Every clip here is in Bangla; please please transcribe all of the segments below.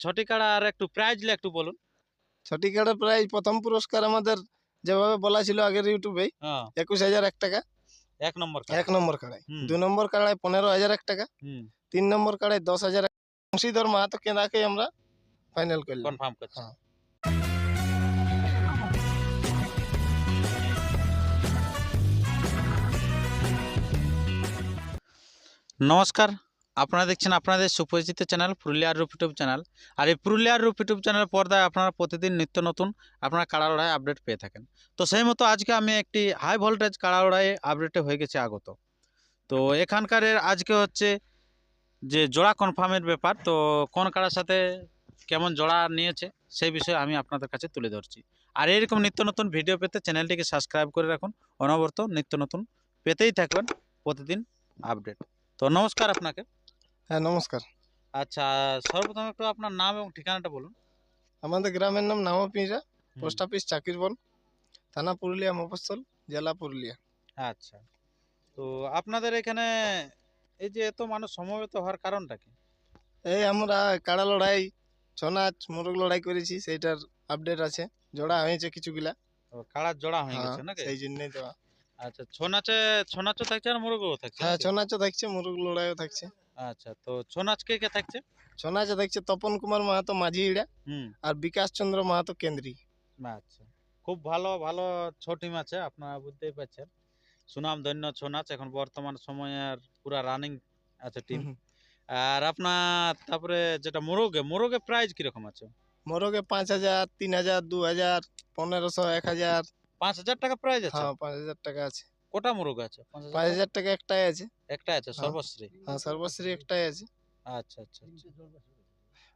ছটি কাড়া আর একটু প্রাইজ একটু বলুন। ছটি কার্ডের প্রাইজ প্রথম পুরস্কার আমাদের যেভাবে বলা ছিল আগের ইউটিউবে হ্যাঁ। একুশ হাজার এক টাকা। এক নম্বর এক নম্বর কাড়ায়। দু নম্বর কাড়ায় পনেরো হাজার এক টাকা। তিন নম্বর কাড়ায় দশ হাজার বংশীধর মাহাতো কেনাকে আমরা ফাইনাল করলাম। কনফার্ম করছি। হ্যাঁ। নমস্কার। আপনারা দেখছেন আপনাদের সুপরিচিত চ্যানেল পুরুলিয়ার রূপ ইউটিউব চ্যানেল। আর এই পুরুলিয়ার রূপ ইউটিউব চ্যানেলের পর্দায় আপনারা প্রতিদিন নিত্য নতুন আপনারা কাড়া লড়াই আপডেট পেয়ে থাকেন। তো সেই মতো আজকে আমি একটি হাই ভোল্টেজ কাড়া লড়াই আপডেটে হয়ে গেছে আগত। তো এখানকার আজকে হচ্ছে যে জোড়া কনফার্মের ব্যাপার, তো কোন কাড়ার সাথে কেমন জোড়া নিয়েছে সেই বিষয়ে আমি আপনাদের কাছে তুলে ধরছি। আর এরকম নিত্য নতুন ভিডিও পেতে চ্যানেলটিকে সাবস্ক্রাইব করে রাখুন, অনবরত নিত্য নতুন পেতেই থাকবেন প্রতিদিন আপডেট তো নমস্কার আপনাকে। হ্যাঁ নমস্কার। আচ্ছা সর্বপ্রথম একটু আপনার নাম এবং ঠিকানাটা বলুন। আমাদের গ্রামের নাম নামপিঁড়া পোস্ট অফিস চাকিরবন থানা পুরুলিয়া মফস্বল জেলা পুরুলিয়া। আচ্ছা তো আপনাদের এখানে এই যে এত মানুষ সমবেত হওয়ার কারণটা কি? এই আমরা কাড়া লড়াই ছৌ নাচ মোরগ লড়াই করেছি সেইটার আপডেট আছে। জোড়া হয়েছে কিছুগুলা। ও, কাড়ার জোড়া হয়ে হ্যাঁ, গেছে নাকি? সেই জন্যই দেওয়া আচ্ছা ছৌ নাচে ছৌ নাচও থাকছে আর মুরগও থাকছে হ্যাঁ নাকি? ছৌ নাচও থাকছে মোরগ লড়াইও থাকছে। আচ্ছা তো ছৌ নাচ কে কে থাকছে? ছৌ নাচে থাকছে তপন কুমার মাহাতো মাঝি হুম। আর বিকাশ চন্দ্র মাহাতো কেন্দ্রী। আচ্ছা খুব ভালো ভালো ছৌ টিম আছে আপনারা বুঝতেই পারছেন। সুনাম ধন্য ছৌ নাচ এখন বর্তমান সময়ের পুরা রানিং আছে টিম আর আপনার তারপরে যেটা মোরগে মোরগে প্রাইস কীরকম আছে? মোরগে পাঁচ হাজার তিন হাজার দু হাজার পনেরোশো এক হাজার। পাঁচ হাজার টাকা প্রাইস আছে? হ্যাঁ পাঁচ হাজার টাকা আছে। কোটা মোরগ আছে পাঁচ হাজার টাকা? একটাই আছে একটা আছে সর্বশ্রী হ্যাঁ সর্বশ্রী একটাই আছে আচ্ছা আচ্ছা আচ্ছা।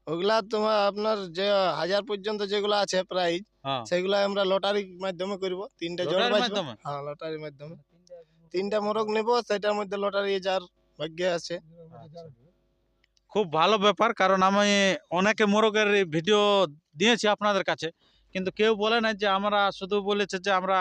ওগুলা তোমার আপনার যে হাজার পর্যন্ত যেগুলো আছে প্রাইজ হ্যাঁ সেগুলো আমরা লটারির মাধ্যমে করব তিনটা জোড় মাধ্যমে? হ্যাঁ লটারির মাধ্যমে তিনটা মোরগ নেব সেটার মধ্যে লটারি যার ভাগ্যে আছে আচ্ছা। খুব ভালো ব্যাপার কারণ আমি অনেকে মোরগের ভিডিও দিয়েছি আপনাদের কাছে কিন্তু কেউ বলে না যে আমরা শুধু বলেছে যে আমরা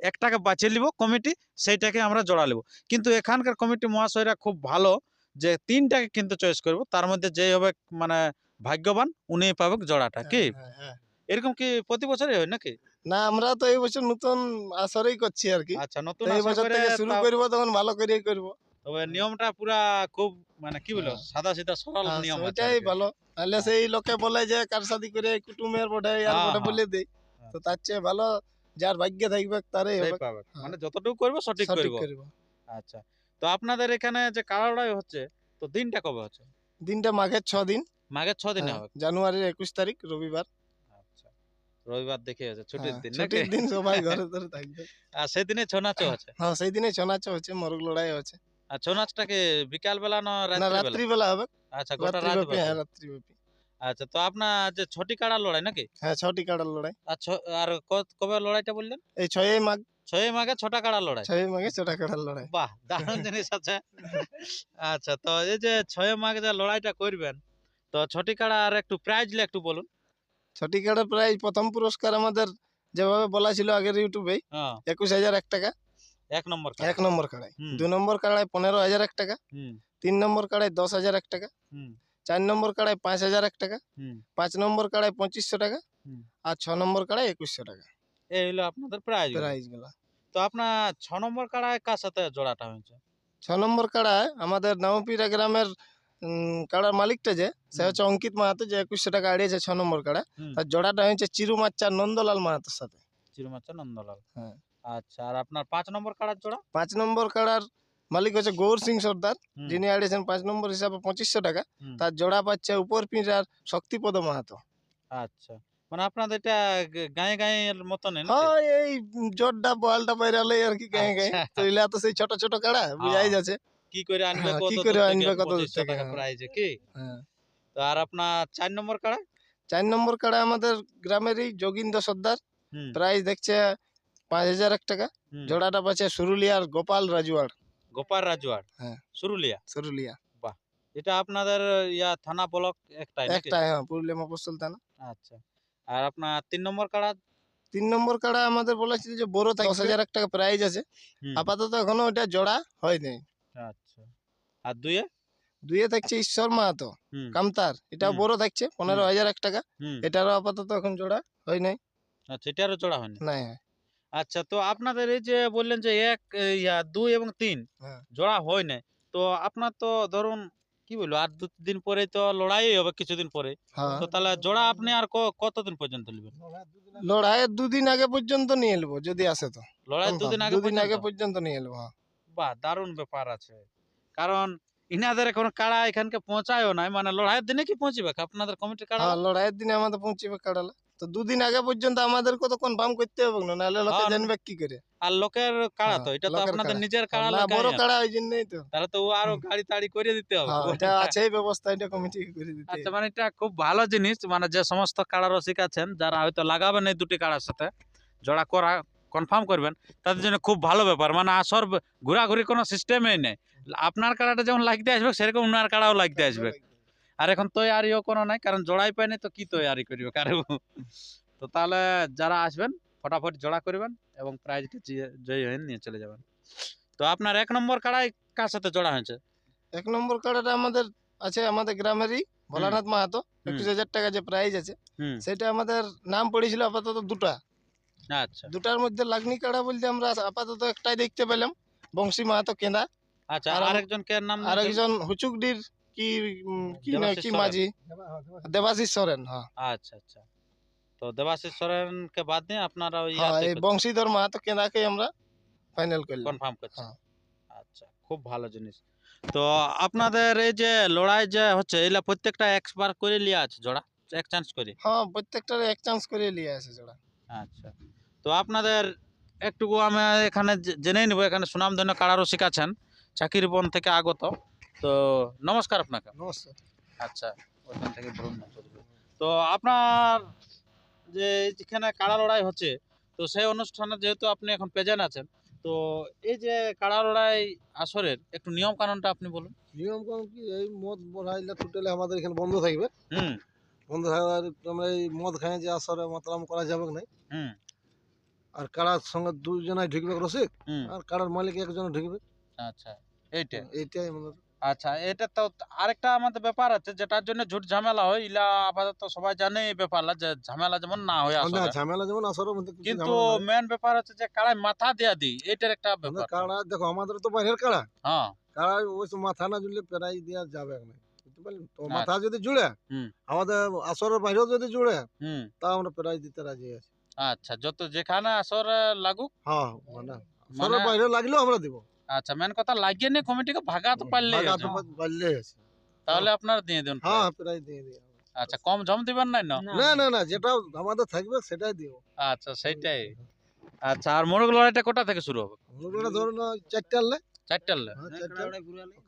একটাকে বাঁচিয়ে নিব কমিটি সেইটাকে আমরা জোড়া নেব। কিন্তু এখানকার কমিটি মহাশয়রা খুব ভালো যে তিনটাকে কিন্তু চয়েস করব তার মধ্যে যেই হবে মানে ভাগ্যবান উনি পাবে জোড়াটা কি? হ্যাঁ, হ্যাঁ। এরকম কি প্রতি বছরই হয় নাকি? না আমরা তো এই বছর নতুন আসরেই করছি আর কি। আচ্ছা নতুন এই বছর থেকে শুরু করব তখন ভালো করেই করব। তবে নিয়মটা পুরা খুব মানে কি বলব হ্যাঁ। সাদা সিধা সরল হ্যাঁ, নিয়ম আছে ওইটাই ভালো। তাহলে সেই লোকে বলে যে কার সাথে করে কুটুমের বটে আর হ্যাঁ, বটে হ্যাঁ। বলে দেই। হ্যাঁ। তো তার চেয়ে ভালো যার ভাগ্যে থাকবে সেই হবে। পাবে হ্যাঁ। মানে যতটুকু করব সঠিক করব। আচ্ছা। তো আপনাদের এখানে যে কাড়াড়াই হচ্ছে তো দিনটা কবে হচ্ছে? দিনটা মাঘের ছ দিন। মাঘের ছ দিনে হ্যাঁ, হবে। জানুয়ারির একুশ তারিখ রবিবার। আচ্ছা। রবিবার দেখে আছে ছুটির হ্যাঁ, দিন ছুটির দিন সবাই ঘরে ধরে থাকবে। আর সেদিনে ছৌ নাচও আছে হ্যাঁ সেই দিনে ছৌ নাচ হচ্ছে মোরগ লড়াই হচ্ছে। আর ছৌ নাচটাকে বিকাল বেলা না রাত্রি বেলা হবে। আচ্ছা গোটা রাত রাত্রিব্যাপী। বেলা। আচ্ছা তো আপনার যে ছটি কাড়া লড়াই নাকি? হ্যাঁ ছটি কাড়ার লড়াই। আর আর কবে লড়াইটা বললেন? এই ছয়ই মাঘ। ছয় মাঘে ছটা কাড়া লড়াই। ছয়ই মাঘে ছটা কাড়ার লড়াই। বাহ দারুণ জিনিস আছে। আচ্ছা তো এই যে ছয় মাঘে যে লড়াইটা করবেন তো ছটি কাড়া আর একটু প্রাইজ একটু বলুন। ছটি কাড়ার প্রাইজ প্রথম পুরস্কার আমাদের যেভাবে বলা ছিল আগের ইউটিউবে হ্যাঁ। একুশ হাজার এক টাকা। এক নম্বর। এক নম্বর হুম, দু নম্বর কাড়ায় পনেরো হাজার এক টাকা। হুম। তিন নম্বর কাড়ায় দশ হাজার এক টাকা। হুম। চার নম্বর কাড়ায় পাঁচ হাজার এক টাকা পাঁচ নম্বর কাড়ায় পঁচিশশো টাকা আর ছ নম্বর কাড়ায় একুশশো টাকা। এই হলো আপনাদের প্রাইজ প্রাইজগুলা। তো আপনার ছ নম্বর কাড়ায় কার সাথে জোড়াটা হয়েছে? ছ নম্বর কাড়ায় আমাদের নবপীরা গ্রামের কাড়ার মালিকটা যে সে হচ্ছে অঙ্কিত মাহাতো যে একুশশো টাকা আড়িয়েছে ছ নম্বর কাড়া। তার জোড়াটা হয়েছে চিরু মাচ্চা নন্দলাল মাহাতোর সাথে। চিরুমাচা নন্দলাল। হ্যাঁ। আচ্ছা আর আপনার পাঁচ নম্বর কাড়ার জোড়া? পাঁচ নম্বর কাড়ার মালিক হচ্ছে গৌর সিং সর্দার যিনি আড়িয়েছেন পাঁচ নম্বর হিসাবে পঁচিশশো টাকা। তার জোড়া পাচ্ছে উপর পিঁড়ার শক্তিপদ মাহাতো। আচ্ছা। মানে আপনাদের এটা গায়ে গায়ে মতন হ্যাঁ এই জোরটা বলটা বাইরালে আর কি গায়ে গায়ে। আচ্ছা। তো এগুলা তো সেই ছোট ছোট কাড়া বুঝাই হ্যাঁ। যাচ্ছে। কি করে আনবে হ্যাঁ, কত কি করে আনবে কত দূর 2500 থেকে, টাকা হ্যাঁ। প্রাইজে কি? হ্যাঁ। তো আর আপনার চার নম্বর কাড়া? চার নম্বর কাড়া আমাদের গ্রামেরই যোগিন্দ্র সর্দার। হুম, প্রাইস দেখছে পাঁচ হাজার এক টাকা। জোড়াটা পাচ্ছে সুরুলিয়ার গোপাল রাজুয়ার গোপাল রাজওয়ার হ্যাঁ। সুরুলিয়া। সুরুলিয়া। এটা আপনাদের ইয়া থানা ব্লক একটাই নাকি? একটা হ্যাঁ পুরুলিয়া মফস্বল থানা। আচ্ছা। আর আপনার তিন নম্বর কাড়া? তিন নম্বর কাড়া আমাদের বলেছিল যে বড় দশ হাজার টাকা প্রাইজ আছে। আপাতত এখনও ওটা জোড়া হয়নি। আচ্ছা। আর দুইয়ে? দুইয়ে থাকছে ঈশ্বর মাহাতো কামতার। এটা। বড় থাকছে পনেরো হাজার এক টাকা। এটারও আপাতত এখন জোড়া হয় নাই আচ্ছা এটারও জোড়া হয়নি? নাই হয় আচ্ছা তো আপনাদের এই যে বললেন যে এক ইয়া দুই এবং তিন হ্যাঁ। জোড়া হয় না তো আপনার তো ধরুন কি বলব আর দু দিন পরে তো লড়াই হবে কিছুদিন পরে। হ্যাঁ। তো তাহলে জোড়া আপনি আর কতদিন পর্যন্ত নেবেন? লড়াইয়ের দুদিন আগে পর্যন্ত নিয়ে নেব যদি আসে তো। লড়াই দুদিন আগে দুদিন আগে পর্যন্ত? নিয়ে নেব হ্যাঁ। বাহ দারুণ ব্যাপার আছে। কারণ ইনাদের এখন কাড়া এখানকে পৌঁছায়ও নাই মানে লড়াইয়ের দিনে কি পৌঁছবে? আপনাদের কমিটির কাড়া? লড়াইয়ের দিনে আমাদের পৌঁছিবে কাড়ালা তো দুদিন আগে পর্যন্ত আমাদের কত কনফার্ম করতে হবে না? নাহলে লোকে জানবে কি করে? আর লোকের কাড়া তো হ্যাঁ, এটা তো আপনাদের নিজের কাড়া না বড় কাড়া। ওই জন্যই তো। তাহলে তো আরও গাড়ি তাড়ি করে দিতে হবে। হ্যাঁ এটা আছে ব্যবস্থা এটা কমিটি করে দিতে আচ্ছা মানে এটা খুব ভালো জিনিস মানে যে সমস্ত কাড়া রসিক আছেন যারা হয়তো লাগাবেন এই দুটি কাড়ার সাথে জোড়া করা কনফার্ম করবেন তাদের জন্য খুব ভালো ব্যাপার। মানে আসর ঘোরাঘুরি কোনো সিস্টেমই নেই। আপনার কাড়াটা যেমন লাগতে আসবে সেরকম উনার কাড়াও লাগতে আসবে। আর এখন তৈয়ারিও কোনো নাই কারণ জোড়াই পায়নি তো কি তৈয়ারি করবে কারও তো তাহলে যারা আসবেন ফটাফট জোড়া করবেন এবং প্রাইজটা জয়ী হয়ে নিয়ে চলে যাবেন। তো আপনার এক নম্বর কাড়াই কার সাথে জোড়া হয়েছে? এক নম্বর কাড়াটা আমাদের আছে আমাদের গ্রামেরই ভোলানাথ মাহাতো একুশ হাজার টাকা যে প্রাইজ আছে সেটা আমাদের নাম পড়েছিল আপাতত দুটা। আচ্ছা। দুটার মধ্যে লাগনি কাড়া বলতে আমরা আপাতত একটাই দেখতে পেলাম বংশী মাহাতো কেন্দা আচ্ছা আর আরেকজন কে নাম আর নিয়েছেন? একজন হুচুকডির কি কি না কি মাঝি? দেবাশিস সরেন হ্যাঁ। আচ্ছা আচ্ছা। তো দেবাশিস সরেনকে বাদ দিয়ে আপনারা ওই হ্যাঁ এই বংশীধর মাহাতো কেন্দাকে আমরা ফাইনাল করলাম। কনফার্ম করছেন। হ্যাঁ। আচ্ছা খুব ভালো জিনিস। তো আপনাদের এই যে লড়াই যে হচ্ছে এগুলা প্রত্যেকটা একবার করে লিয়া আছে জোড়া? এক চান্স করে? হ্যাঁ প্রত্যেকটার এক চান্স করে নিয়ে আসে জোড়া। আচ্ছা। তো আপনাদের একটুকু আমি এখানে জে- জেনে নেব এখানে সুনামধন্য কারারও শিখাচ্ছেন চাকির বন থেকে আগত। তো নমস্কার আপনাকে। নমস্কার। আচ্ছা ওখান থেকে বলুন না তো আপনার যে যেখানে কাড়া লড়াই হচ্ছে তো সেই অনুষ্ঠানে যেহেতু আপনি এখন প্রেজেন্ট আছেন তো এই যে কাড়া লড়াই আসরের একটু নিয়ম কানুনটা আপনি বলুন। নিয়ম কানুন কি? এই মদ বড়াইলে টোটালে আমাদের এখানে বন্ধ থাকবে। হুম। বন্ধ থাকার আমরা এই মদ খাই যে আসরে মাতলাম করা যাবে না হুম। আর কাড়ার সঙ্গে দুজনাই ঢুকবে রসিক আর কাড়ার মালিক একজন ঢুকবে। আচ্ছা এইটা এইটাই আমাদের আচ্ছা এটা তো আরেকটা আমাদের ব্যাপার আছে যেটার জন্য ঝুট ঝামেলা হয় ইলা আপাতত সবাই জানে এই ব্যাপারটা যে ঝামেলা যেমন না হয় আসলে। ঝামেলা যেমন মধ্যে কিন্তু মেন ব্যাপার হচ্ছে যে কাড়াই মাথা দেয়া দিই এটার একটা ব্যাপার। কাড়া দেখো আমাদের তো বাইরের কাড়া হ্যাঁ। কাড়া ওই মাথা না জুড়লে প্রাইজ দেওয়া যাবে না। তো মাথা। যদি জুড়ে আমাদের আসরের বাইরেও যদি জুড়ে তা আমরা প্রাইজ দিতে রাজি আছি। আচ্ছা যত যেখানে আসর লাগুক হ্যাঁ মানে মানে আসরের বাইরে লাগলেও আমরা দিব। আচ্ছা মেন কথা লাগিয়ে নিয়ে কমিটিকে ভাগাতে পারলে লাগাতে তাহলে আপনার দিয়ে দিন। হ্যাঁ প্রায় দিয়ে দিই আচ্ছা কম জম দিবেন নাই না? না না না যেটা আমাদের থাকবে সেটাই দিব। আচ্ছা সেটাই আচ্ছা আর মোরগ লড়াইটা কোটা থেকে শুরু হবে? ওগুলো ধরুন চারটা চারটে আনলে? চারটার হ্যাঁ, চারটে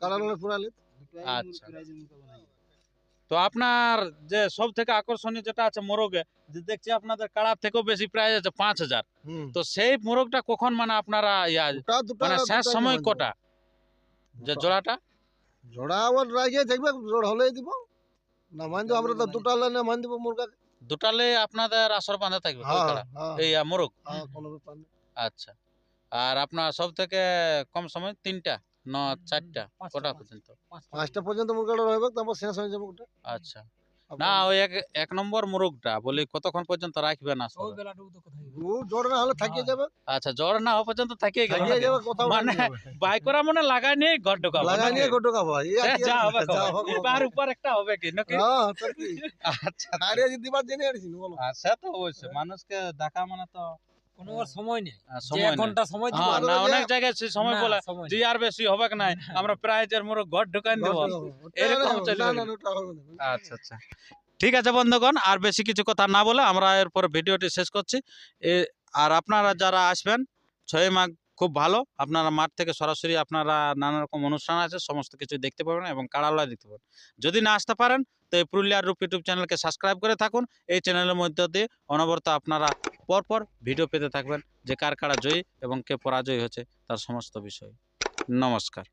কালার পুরালে আচ্ছা। তো আপনার যে সব থেকে আকর্ষণীয় যেটা আছে মোরগে যে দেখছি আপনাদের কাড়ার থেকেও বেশি প্রাইস আছে পাঁচ হাজার হুম তো সেই মোরগটা কখন মানে আপনারা ইয়া ওটা দুটো মানে শেষ দুটাই সময় নিবন্ধন। কটা যে জোড়াটা জোড়া আবার রাখিয়ে থাকবে জোড়া হলেই দিব না মান দিব আমরা তো দুটা লাইনে মান দিব মুরগা দুটালে আপনাদের আসর বাঁধা থাকবে ওই হ্যাঁ কাড়া হ্যাঁ এই আ, মোরগ হ্যাঁ কোনো ব্যাপার নেই আচ্ছা আর আপনার সব থেকে কম সময় তিনটা না চারটা। কটা পর্যন্ত? পাঁচটা পর্যন্ত। মুরগাটা রহবে তারপর শেষ হয়ে যাবে ওটা আচ্ছা। না ওই এক এক নম্বর মোরগটা বলি কতক্ষণ পর্যন্ত রাখবেন আসলে? ও না হলে থাকিয়ে যাবে? আচ্ছা জ্বর না হওয়া পর্যন্ত থাকিয়ে গেল থাকিয়ে যাবে কোথাও মানে মানে বাই করা মনে লাগাই নিয়ে ঘর ঢোকাবো লাগাই নিয়ে নাকি? গোটো খাব এই আর এ, কি যা হবে যা হবে। হোক, হোক, এবার হোক। উপর একটা হবে কি নাকি? হ্যাঁ তো কি আচ্ছা। আরে দিবার জেনে আসছি বলো। আর তো অবশ্যই। মানুষকে দেখা মানে তো কোনো সময় নেই। সময় ঘণ্টা সময় দিব হ্যাঁ না অনেক জায়গায় সেই সময় বলে জি আর বেশি হবে কি আমরা প্রাইজের মোর ঘর ঢুকাই দেবো এরকম চলবে না না। না ওটা হবে না। আচ্ছা আচ্ছা। ঠিক আছে বন্ধুগণ আর বেশি কিছু কথা না বলে আমরা এরপর ভিডিওটি শেষ করছি। আর আপনারা যারা আসবেন ছয় মাঘ খুব ভালো। আপনারা মাঠ থেকে সরাসরি আপনারা নানা রকম অনুষ্ঠান আছে সমস্ত কিছু দেখতে পাবেন এবং কাড়ালয় দেখতে পাবেন। যদি না আসতে পারেন তো এই পুরুলিয়ার রূপ ইউটিউব চ্যানেলকে সাবস্ক্রাইব করে থাকুন। এই চ্যানেলের মধ্যে দিয়ে অনবরত আপনারা পরপর ভিডিও পেতে থাকবেন যে কার কারা জয়ী এবং কে পরাজয়ী হচ্ছে তার সমস্ত বিষয়। নমস্কার।